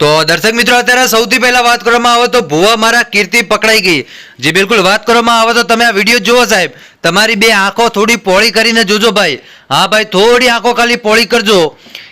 તો દર્શક મિત્રો, અત્યારે સૌથી પહેલા વાત કરવામાં આવે તો ભુવા મારા કીર્તિ પકડાઈ ગઈ. જે, બિલકુલ વાત કરવામાં આવે તો તમે આ વીડિયો જુઓ સાહેબ. તમારી બે આંખો થોડી પોળી કરીને જોજો ભાઈ. હા ભાઈ, થોડી આંખો ખાલી પોળી કરજો.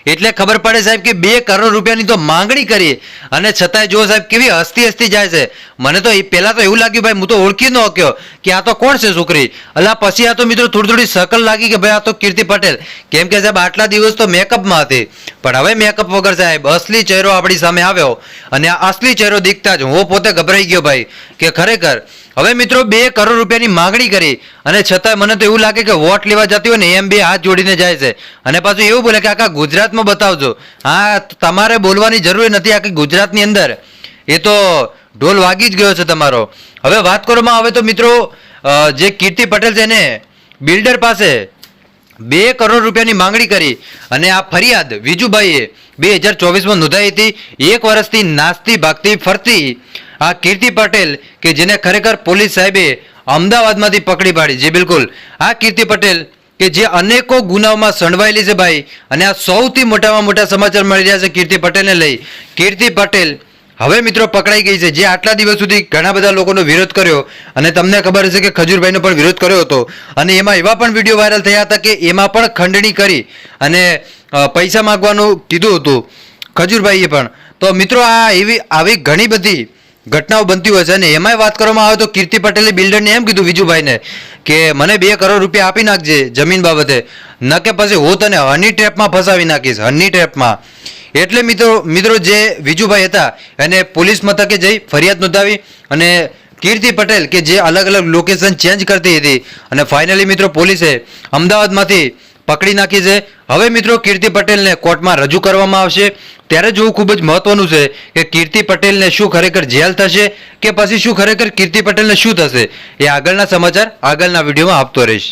એટલે ખબર પડે સાહેબ કે બે કરોડ રૂપિયાની તો માંગણી કરી. અને છતાંય જુઓ સાહેબ, કેવી હસતી હસતી જાય છે. મને તો પહેલા તો એવું લાગ્યું ભાઈ, હું તો ઓળખી ન શક્યો કે આ તો કોણ છે છોકરી? અલા, પછી આ તો મિત્રો થોડી થોડી શકલ લાગી કે ભાઈ, આ તો કીર્તિ પટેલ. કેમ કે સાહેબ, આટલા દિવસ તો મેકઅપમાં હતી. પણ હવે મેકઅપ વગર સાહેબ, અસલી ચહેરો આપણી સામે આવ્યો. અને આ અસલી ચહેરો દીખતા જ હું પોતે ગભરાઈ ગયો ભાઈ, કે ખરેખર હવે મિત્રો બે કરોડ રૂપિયાની માંગણી કરી અને છતાંય મને તો એવું લાગે કે વોટ લેવા જતી હોય ને એમ બે હાથ જોડીને જાય છે. અને પાછું એવું બોલે કે આખા ગુજરાતમાં બતાવજો. હા તમારે બોલવાની જરૂર નથી આખી ગુજરાતની અંદર. એ તો ઢોલ વાગી જ ગયો છે તમારો. હવે વાત કરવામાં આવે તો મિત્રો જે કીર્તિ પટેલ છે ને, બિલ્ડર પાસે બે કરોડ રૂપિયાની માંગણી કરી અને આ ફરિયાદ વિજુભાઈએ બે હજાર ચોવીસમાં નોંધાઈ હતી. એક વર્ષથી નાસ્તી ભાગતી ફરતી આ કીર્તિ પટેલ, કે જેને ખરેખર પોલીસ સાહેબે અમદાવાદમાંથી પકડી પાડી. જે બિલકુલ. આ કીર્તિ પટેલ, કે જે અનેકો ગુનાઓમાં સંડવાયેલી છે ભાઈ, અને આ સૌથી મોટામાં મોટા સમાચાર મળી રહ્યા છે કીર્તિ પટેલને લઈ. કીર્તિ પટેલ, હવે મિત્રો પકડાઈ ગઈ છે. જે આટલા દિવસ સુધી ઘણા બધા લોકોનો વિરોધ કર્યો, અને તમને ખબર હશે કે ખજૂરભાઈનો પણ વિરોધ કર્યો હતો. અને એમાં એવા પણ વીડિયો વાયરલ થયા હતા કે એમાં પણ ખંડણી કરી અને પૈસા માગવાનું કીધું હતું. ખજૂરભાઈએ પણ. તો મિત્રો આ એવી, આવી ઘણી બધી ઘટનાઓ બનતી હોય છે અને એમાંય વાત કરવામાં આવે તો કીર્તિ પટેલે બિલ્ડરને એમ કીધું વિજુભાઈને કે મને બે કરોડ રૂપિયા આપી નાખજે જમીન બાબતે. ન કે પછી હું તને હની ટ્રેપમાં ફસાવી નાખીશ. હની ટ્રેપમાં. એટલે મિત્રો મિત્રો જે વિજુભાઈ હતા, એને પોલીસ મથકે જઈ ફરિયાદ નોંધાવી અને કીર્તિ પટેલ કે જે અલગ અલગ લોકેશન ચેન્જ કરતી હતી અને ફાઇનલી મિત્રો પોલીસે અમદાવાદમાંથી પકડી નાખી છે. હવે મિત્રો કીર્તિ પટેલને કોર્ટમાં રજૂ કરવામાં આવશે. ત્યારે જોવું ખૂબ જ મહત્વનું છે કે કીર્તિ પટેલને શું ખરેખર જેલ થશે કે પછી શું ખરેખર કીર્તિ પટેલને શું થશે એ આગળના સમાચાર આગળના વિડીયોમાં આપતો રહીશ.